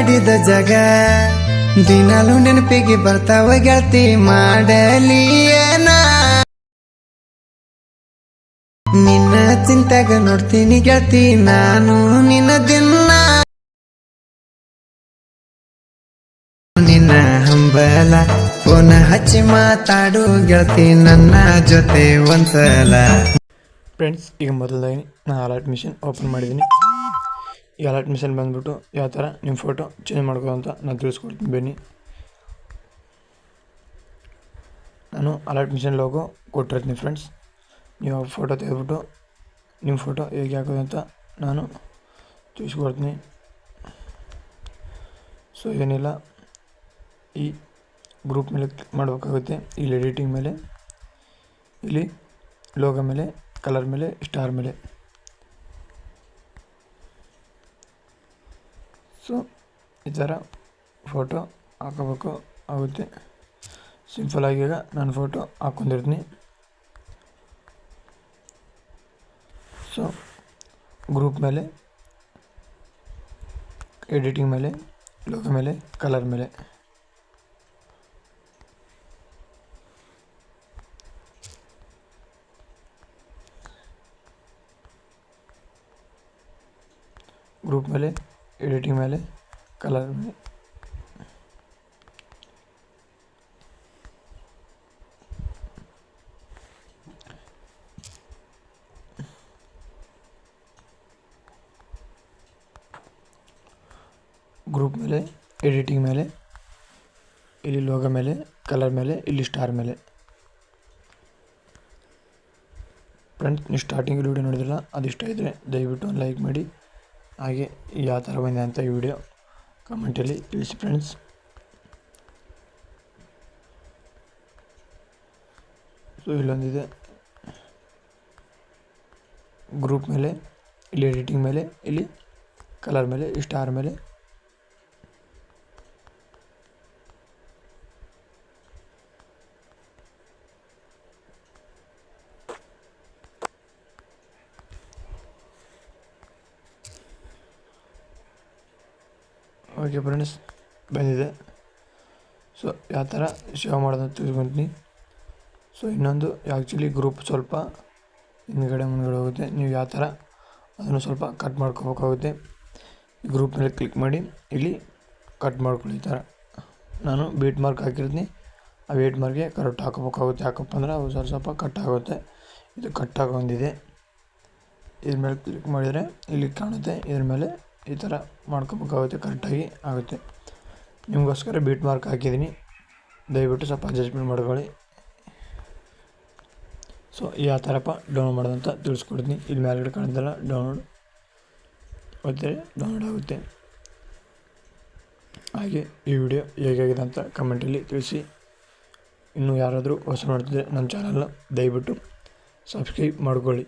ಆಡಿದ ಜಗ. ದಿನಾಲು ನೆನಪಿಗೆ ಬರ್ತಾವ ಗೆಳತಿ ಮಾಡಲಿ ನಿನ್ನ ಚಿಂತಾಗ ನೋಡ್ತೀನಿ ಗೆಳತಿ, ನಾನು ನಿನ್ನ ದಿನ ನಿನ್ನ ಹಂಬಲ ಫೋನ್ ಹಚ್ಚಿ ಮಾತಾಡು ಗೆಳತಿ, ನನ್ನ ಜೊತೆ ಒಂದ್ಸಲ. ಫ್ರೆಂಡ್ಸ್ ಈಗ ಮೊದಲಾಗಿ ನಾನು ಅಲರ್ಟ್ ಮಿಷನ್ ಓಪನ್ ಮಾಡಿದ್ದೀನಿ. ಈ ಅಲರ್ಟ್ ಮಿಷನ್ ಬಂದ್ಬಿಟ್ಟು ಯಾವ ಥರ ನಿಮ್ಮ ಫೋಟೋ ಚೇಂಜ್ ಮಾಡ್ಕೋ ಅಂತ ನಾನು ತಿಳಿಸ್ಕೊಡ್ತೀನಿ. ಬನ್ನಿ. ನಾನು ಅಲರ್ಟ್ ಮಿಷನ್ ಲೋಗೋ ಕೊಟ್ಟಿರ್ತೀನಿ ಫ್ರೆಂಡ್ಸ್ ನೀವು ಫೋಟೋ ತೆಗೆದ್ಬಿಟ್ಟು ನಿಮ್ಮ ಫೋಟೋ ಹೇಗೆ ಹಾಕೋದು ಅಂತ ನಾನು ತಿಳಿಸ್ಕೊಡ್ತೀನಿ. ಸೊ ಏನಿಲ್ಲ. ಈ ಗ್ರೂಪ್ ಮೇಲೆ ಕ್ಲಿಕ್ ಮಾಡಬೇಕಾಗುತ್ತೆ. ಇಲ್ಲಿ ಎಡಿಟಿಂಗ್ ಮೇಲೆ, ಇಲ್ಲಿ ಲೋಗೋ ಮೇಲೆ ಕಲರ್ ಮೇಲೆ ಸ್ಟಾರ್ ಮೇಲೆ. ಸೊ ಈ ಥರ ಫೋಟೋ ಹಾಕೋಬೇಕು ಆಗುತ್ತೆ ಸಿಂಪಲಾಗಿ ಈಗ ನಾನು ಫೋಟೋ ಹಾಕ್ಕೊಂಡಿರ್ತೀನಿ ಸೊ ಗ್ರೂಪ್ ಮೇಲೆ ಎಡಿಟಿಂಗ್ ಮೇಲೆ ಲೋಗೋ ಮೇಲೆ ಕಲರ್ ಮೇಲೆ. ಗ್ರೂಪ್ ಮೇಲೆ ಎಡಿಟಿಂಗ್ ಮೇಲೆ ಕಲರ್ ಮೇಲೆ. ಗ್ರೂಪ್ ಮೇಲೆ ಎಡಿಟಿಂಗ್ ಮೇಲೆ, ಇಲ್ಲಿ ಲೋಗೋ ಮೇಲೆ ಕಲರ್ ಮೇಲೆ, ಇಲ್ಲಿ ಸ್ಟಾರ್ ಮೇಲೆ. ಫ್ರೆಂಡ್ಸ್ ನೀವು ಸ್ಟಾರ್ಟಿಂಗ್ ವೀಡಿಯೋ ನೋಡಿದ್ರಲ್ಲ ಅದು ಇಷ್ಟ ಇದ್ದರೆ ದಯವಿಟ್ಟು ಲೈಕ್ ಮಾಡಿ. ಹಾಗೆ ಯಾವ ಥರ ಬಂದಿದೆ ಅಂತ ಈ ವಿಡಿಯೋ ಕಮೆಂಟಲ್ಲಿ ತಿಳಿಸಿ ಫ್ರೆಂಡ್ಸ್ ಸೊ ಇಲ್ಲೊಂದಿದೆ. ಗ್ರೂಪ್ ಮೇಲೆ, ಇಲ್ಲಿ ಎಡಿಟಿಂಗ್ ಮೇಲೆ, ಇಲ್ಲಿ ಕಲರ್ ಮೇಲೆ ಸ್ಟಾರ್ ಮೇಲೆ. ಓಕೆ ಫ್ರೆಂಡ್ಸ್ ಬಂದಿದೆ. ಸೊ ಯಾವ ಥರ ಸೇವ್ ಮಾಡೋದು ತಿಳ್ಕೊಂತೀನಿ ಸೊ ಇನ್ನೊಂದು ಆ್ಯಕ್ಚುಲಿ ಗ್ರೂಪ್ ಸ್ವಲ್ಪ ಹಿಂದ್ಗಡೆ ಮುಂದ್ಗಡೆ ಹೋಗುತ್ತೆ. ನೀವು ಯಾವ ಥರ ಅದನ್ನು ಸ್ವಲ್ಪ ಕಟ್ ಮಾಡ್ಕೋಬೇಕಾಗುತ್ತೆ. ಗ್ರೂಪ್ ಮೇಲೆ ಕ್ಲಿಕ್ ಮಾಡಿ, ಇಲ್ಲಿ ಕಟ್ ಮಾಡ್ಕೊಳ್ಳಿ ಥರ. ನಾನು ಬೀಟ್ ಮಾರ್ಕ್ ಹಾಕಿರ್ತೀನಿ. ಆ ವೇಟ್ ಮಾರ್ಕ್ಗೆ ಕರೆಕ್ಟ್ ಹಾಕೋಬೇಕಾಗುತ್ತೆ ಯಾಕಪ್ಪ ಅಂದ್ರೆ ಅವು ಸ್ವಲ್ಪ ಸ್ವಲ್ಪ ಕಟ್ ಆಗುತ್ತೆ. ಇದು ಕಟ್ ಆಗೊಂದಿದೆ ಇದ್ರ ಮೇಲೆ ಕ್ಲಿಕ್ ಮಾಡಿದರೆ ಇಲ್ಲಿ ಕಾಣುತ್ತೆ. ಇದ್ರ ಮೇಲೆ ಈ ಥರ ಮಾಡ್ಕೋಬೇಕಾಗುತ್ತೆ, ಕರೆಕ್ಟಾಗಿ ಆಗುತ್ತೆ. ನಿಮಗೋಸ್ಕರ ಬೀಟ್ ಮಾರ್ಕ್ ಹಾಕಿದ್ದೀನಿ. ದಯವಿಟ್ಟು ಸ್ವಲ್ಪ ಅಡ್ಜಸ್ಟ್ಮೆಂಟ್ ಮಾಡ್ಕೊಳ್ಳಿ. ಸೊ ಯಾವ ಥರಪ್ಪ ಡೌನ್ಲೋಡ್ ಮಾಡೋದಂತ ತಿಳಿಸ್ಕೊಡ್ತೀನಿ. ಇಲ್ಲಿ ಮೇಲ್ಗಡೆ ಕಾಣ್ತಲ್ಲ ಡೌನ್ಲೋಡ್ ಮತ್ತೆ ಡೌನ್ಲೋಡ್ ಆಗುತ್ತೆ. ಹಾಗೆ ಈ ವಿಡಿಯೋ ಹೇಗಾಗಿದೆ ಅಂತ ಕಮೆಂಟಲ್ಲಿ ತಿಳಿಸಿ. ಇನ್ನೂ ಯಾರಾದರೂ ಹೊಸ ನೋಡ್ತಿದ್ರೆ ನನ್ನ ಚಾನಲ್ನ ದಯವಿಟ್ಟು ಸಬ್ಸ್ಕ್ರೈಬ್ ಮಾಡ್ಕೊಳ್ಳಿ.